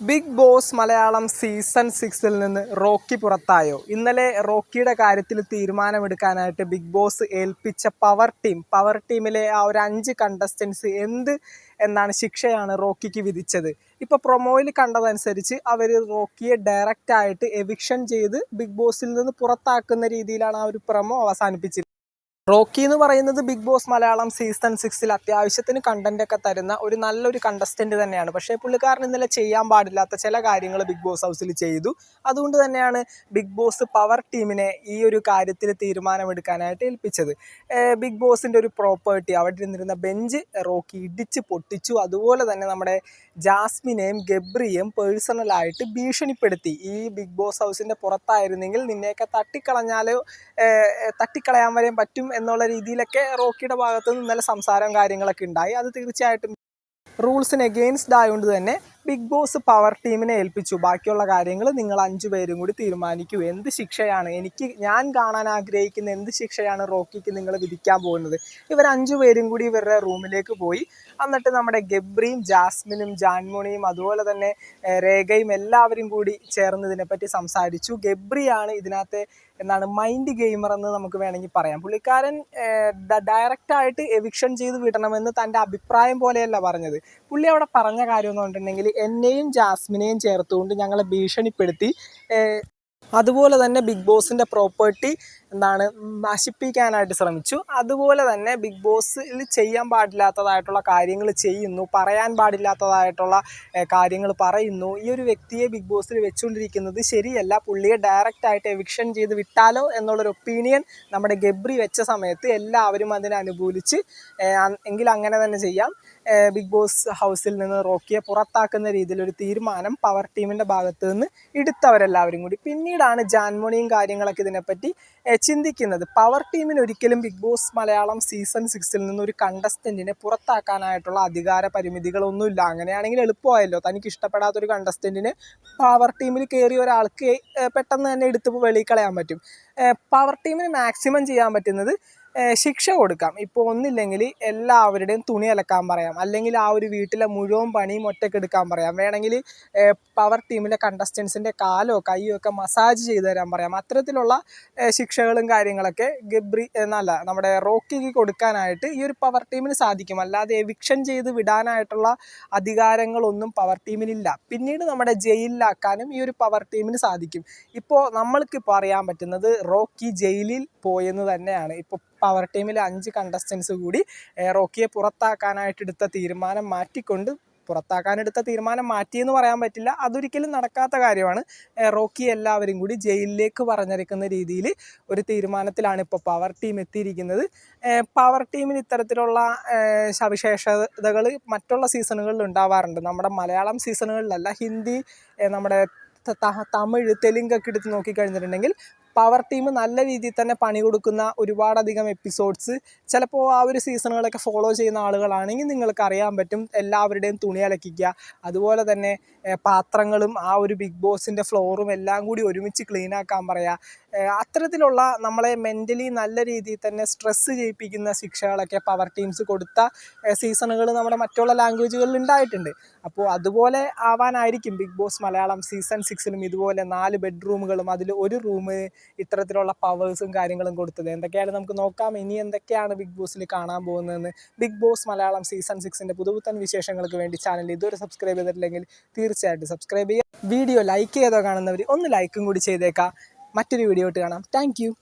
Big boss Malayalam season സിക്സിൽ നിന്ന് Rocky പുറത്തായോ? ഇന്നലെ റോക്കിയുടെ കാര്യത്തിൽ തീരുമാനമെടുക്കാനായിട്ട് ബിഗ് ബോസ് ഏൽപ്പിച്ച പവർ ടീം പവർ ടീമിലെ ആ ഒരു അഞ്ച് കണ്ടസ്റ്റൻസ് എന്ത് എന്നാണ് ശിക്ഷയാണ് റോക്കിക്ക് വിധിച്ചത്. ഇപ്പൊ പ്രൊമോയിൽ കണ്ടതനുസരിച്ച് അവർ റോക്കിയെ ഡയറക്റ്റ് ആയിട്ട് എവിക്ഷൻ ചെയ്ത് ബിഗ് ബോസിൽ നിന്ന് പുറത്താക്കുന്ന രീതിയിലാണ് ആ ഒരു പ്രൊമോ അവസാനിപ്പിച്ചത് റോക്കി എന്ന് പറയുന്നത് ബിഗ് ബോസ് മലയാളം സീസൺ സിക്സിൽ അത്യാവശ്യത്തിന് കണ്ടന്റ് ഒക്കെ തരുന്ന ഒരു നല്ലൊരു കണ്ടസ്റ്റന്റ് തന്നെയാണ്. പക്ഷേ പുള്ളിക്കാരൻ ഇന്നലെ ചെയ്യാൻ പാടില്ലാത്ത ചില കാര്യങ്ങൾ ബിഗ് ബോസ് ഹൗസിൽ ചെയ്തു. അതുകൊണ്ട് തന്നെയാണ് ബിഗ് ബോസ് പവർ ടീമിനെ ഈ ഒരു കാര്യത്തിൽ തീരുമാനമെടുക്കാനായിട്ട് ഏൽപ്പിച്ചത്. ബിഗ് ബോസിന്റെ ഒരു പ്രോപ്പർട്ടി അവിടെ ഇരുന്നിരുന്ന ബെഞ്ച് റോക്കി ഇടിച്ച് പൊട്ടിച്ചു. അതുപോലെ തന്നെ നമ്മുടെ ജാസ്മിനെയും ഗബ്രിയെയും പേഴ്സണലായിട്ട് ഭീഷണിപ്പെടുത്തി. ഈ ബിഗ് ബോസ് ഹൗസിന്റെ പുറത്തായിരുന്നെങ്കിൽ നിന്നെയൊക്കെ തട്ടിക്കളഞ്ഞാലോ തട്ടിക്കളയാൻ വരെയും പറ്റും എന്നുള്ള രീതിയിലൊക്കെ റോക്കിയുടെ ഭാഗത്ത് നിന്ന് ഇന്നലെ സംസാരം കാര്യങ്ങളൊക്കെ ഉണ്ടായി. അത് തീർച്ചയായിട്ടും റൂൾസിന് എഗെയിൻസ്റ്റ് ആയതുകൊണ്ട് തന്നെ ബിഗ് ബോസ് പവർ ടീമിനെ ഏൽപ്പിച്ചു. ബാക്കിയുള്ള കാര്യങ്ങൾ നിങ്ങൾ അഞ്ചു പേരും കൂടി തീരുമാനിക്കൂ. എന്ത് ശിക്ഷയാണ്? എനിക്ക് ഞാൻ കാണാൻ ആഗ്രഹിക്കുന്ന എന്ത് ശിക്ഷയാണ് റോക്കിക്ക് നിങ്ങൾ വിധിക്കാൻ പോകുന്നത്? ഇവർ അഞ്ചു പേരും കൂടി ഇവരുടെ റൂമിലേക്ക് പോയി. എന്നിട്ട് നമ്മുടെ ഗബ്രിയും ജാസ്മിനും ജാൻമോണിയും അതുപോലെ തന്നെ രേഖയും എല്ലാവരും കൂടി ചേർന്ന് ഇതിനെപ്പറ്റി സംസാരിച്ചു. ഗബ്രിയാണ് ഇതിനകത്തെ എന്താണ് മൈൻഡ് ഗെയിമർ എന്ന് നമുക്ക് വേണമെങ്കിൽ പറയാം. പുള്ളിക്കാരൻ ഡയറക്റ്റായിട്ട് എവിക്ഷൻ ചെയ്ത് വിടണമെന്ന് തന്റെ അഭിപ്രായം പോലെയല്ല പറഞ്ഞത്. പുള്ളി അവിടെ പറഞ്ഞ കാര്യം എന്ന് പറഞ്ഞിട്ടുണ്ടെങ്കിൽ എന്നെയും ജാസ്മിനെയും ചേർത്തുകൊണ്ട് ഞങ്ങളെ ഭീഷണിപ്പെടുത്തി അതുപോലെ തന്നെ ബിഗ് ബോസിന്റെ പ്രോപ്പർട്ടി എന്താണ് നശിപ്പിക്കാനായിട്ട് ശ്രമിച്ചു. അതുപോലെ തന്നെ ബിഗ് ബോസിൽ ചെയ്യാൻ പാടില്ലാത്തതായിട്ടുള്ള കാര്യങ്ങൾ ചെയ്യുന്നു പറയാൻ പാടില്ലാത്തതായിട്ടുള്ള കാര്യങ്ങൾ പറയുന്നു. ഈ ഒരു വ്യക്തിയെ ബിഗ് ബോസിൽ വെച്ചുകൊണ്ടിരിക്കുന്നത് ശരിയല്ല. പുള്ളിയെ ഡയറക്റ്റായിട്ട് എവിക്ഷൻ ചെയ്ത് വിട്ടാലോ എന്നുള്ളൊരു ഒപ്പീനിയൻ നമ്മുടെ ഗബ്രി വെച്ച സമയത്ത് എല്ലാവരും അതിനെ അനുകൂലിച്ച് എങ്കിൽ അങ്ങനെ തന്നെ ചെയ്യാം. ബിഗ് ബോസ് ഹൗസിൽ നിന്ന് റോക്കിയെ പുറത്താക്കുന്ന രീതിയിൽ ഒരു തീരുമാനം പവർ ടീമിന്റെ ഭാഗത്ത് നിന്ന് എടുത്തവരെല്ലാവരും കൂടി പിന്നീടാണ് ജാൻമോണിയും കാര്യങ്ങളൊക്കെ ഇതിനെപ്പറ്റി ചിന്തിക്കുന്നത്. പവർ ടീമിന് ഒരിക്കലും ബിഗ് ബോസ് മലയാളം സീസൺ സിക്സിൽ നിന്ന് ഒരു കണ്ടസ്റ്റന്റിനെ പുറത്താക്കാനായിട്ടുള്ള അധികാര പരിമിതികളൊന്നുമില്ല. അങ്ങനെയാണെങ്കിൽ എളുപ്പമായല്ലോ. തനിക്ക് ഇഷ്ടപ്പെടാത്തൊരു കണ്ടസ്റ്റന്റിനെ പവർ ടീമിൽ കയറിയ ഒരാൾക്ക് പെട്ടെന്ന് തന്നെ എടുത്ത് വെളിയിൽ കളയാൻ പറ്റും. പവർ ടീമിന് മാക്സിമം ചെയ്യാൻ പറ്റുന്നത് ശിക്ഷ കൊടുക്കാം. ഇപ്പോൾ ഒന്നില്ലെങ്കിൽ എല്ലാവരുടെയും തുണി അലക്കാൻ പറയാം. അല്ലെങ്കിൽ ആ ഒരു വീട്ടിലെ മുഴുവൻ പണിയും ഒറ്റയ്ക്ക് എടുക്കാൻ പറയാം. വേണമെങ്കിൽ പവർ ടീമിലെ കണ്ടസ്റ്റൻസിന്റെ കാലോ കൈയോ ഒക്കെ മസാജ് ചെയ്തു തരാൻ പറയാം. അത്തരത്തിലുള്ള ശിക്ഷകളും കാര്യങ്ങളൊക്കെ ഗബ്രി എന്നല്ല നമ്മുടെ റോക്കിക്ക് കൊടുക്കാനായിട്ട് ഈ ഒരു പവർ ടീമിന് സാധിക്കും. അല്ലാതെ എവിക്ഷൻ ചെയ്ത് വിടാനായിട്ടുള്ള അധികാരങ്ങളൊന്നും പവർ ടീമിനില്ല പിന്നീട് നമ്മുടെ ജയിലിലാക്കാനും ഈ ഒരു പവർ ടീമിന് സാധിക്കും. ഇപ്പോൾ നമ്മൾക്കിപ്പോൾ അറിയാൻ പറ്റുന്നത് റോക്കി ജയിലിൽ പോയെന്ന് തന്നെയാണ്. ഇപ്പോൾ പവർ ടീമിൽ അഞ്ച് കണ്ടസ്റ്റൻസ് കൂടി റോക്കിയെ പുറത്താക്കാനായിട്ട് എടുത്ത തീരുമാനം മാറ്റിക്കൊണ്ട് പുറത്താക്കാനെടുത്ത തീരുമാനം മാറ്റിയെന്ന് പറയാൻ പറ്റില്ല. അതൊരിക്കലും നടക്കാത്ത കാര്യമാണ്. റോക്കി എല്ലാവരും കൂടി ജയിലിലേക്ക് പറഞ്ഞിരിക്കുന്ന രീതിയിൽ ഒരു തീരുമാനത്തിലാണ് ഇപ്പോൾ പവർ ടീം എത്തിയിരിക്കുന്നത്. പവർ ടീമിന് ഇത്തരത്തിലുള്ള സവിശേഷതകൾ മറ്റുള്ള സീസണുകളിൽ ഉണ്ടാവാറുണ്ട്. നമ്മുടെ മലയാളം സീസണുകളിലല്ല ഹിന്ദി നമ്മുടെ തമിഴ് തെലുങ്കൊക്കെ എടുത്ത് നോക്കിക്കഴിഞ്ഞിട്ടുണ്ടെങ്കിൽ പവർ ടീം നല്ല രീതിയിൽ തന്നെ പണി കൊടുക്കുന്ന ഒരുപാടധികം എപ്പിസോഡ്സ് ചിലപ്പോൾ ആ ഒരു സീസണുകളൊക്കെ ഫോളോ ചെയ്യുന്ന ആളുകളാണെങ്കിൽ നിങ്ങൾക്ക് അറിയാൻ പറ്റും എല്ലാവരുടെയും തുണി അലക്കിക്കുക. അതുപോലെ തന്നെ പാത്രങ്ങളും ആ ഒരു ബിഗ് ബോസിന്റെ ഫ്ലോറും എല്ലാം കൂടി ഒരുമിച്ച് ക്ലീൻ ആക്കാൻ പറയുക അത്തരത്തിലുള്ള നമ്മളെ മെന്റലി നല്ല രീതിയിൽ തന്നെ സ്ട്രെസ്സ് ചെയ്യിപ്പിക്കുന്ന ശിക്ഷകളൊക്കെ പവർ ടീംസ് കൊടുത്ത സീസണുകൾ നമ്മുടെ മറ്റുള്ള ലാംഗ്വേജുകളിൽ ഉണ്ടായിട്ടുണ്ട്. അപ്പോൾ അതുപോലെ ആവാനായിരിക്കും ബിഗ് ബോസ് മലയാളം സീസൺ സിക്സിലും ഇതുപോലെ നാല് ബെഡ്റൂമുകളും അതിൽ ഒരു റൂം ഇത്തരത്തിലുള്ള പവേഴ്സും കാര്യങ്ങളും കൊടുത്തത്. എന്തൊക്കെയാണ് നമുക്ക് നോക്കാം. ഇനി എന്തൊക്കെയാണ് ബിഗ് ബോസിൽ കാണാൻ പോകുന്നതെന്ന് ബിഗ് ബോസ് മലയാളം സീസൺ സിക്സിന്റെ പുതുപുത്തൻ വിശേഷങ്ങൾക്ക് വേണ്ടി ചാനൽ ഇതുവരെ സബ്സ്ക്രൈബ് ചെയ്തിട്ടില്ലെങ്കിൽ തീർച്ചയായിട്ടും സബ്സ്ക്രൈബ് ചെയ്യുക. വീഡിയോ ലൈക്ക് ചെയ്തോ കാണുന്നവർ ഒന്ന് ലൈക്കും കൂടി ചെയ്തേക്കാം. മറ്റൊരു വീഡിയോ ഇട്ട് കാണാം. താങ്ക്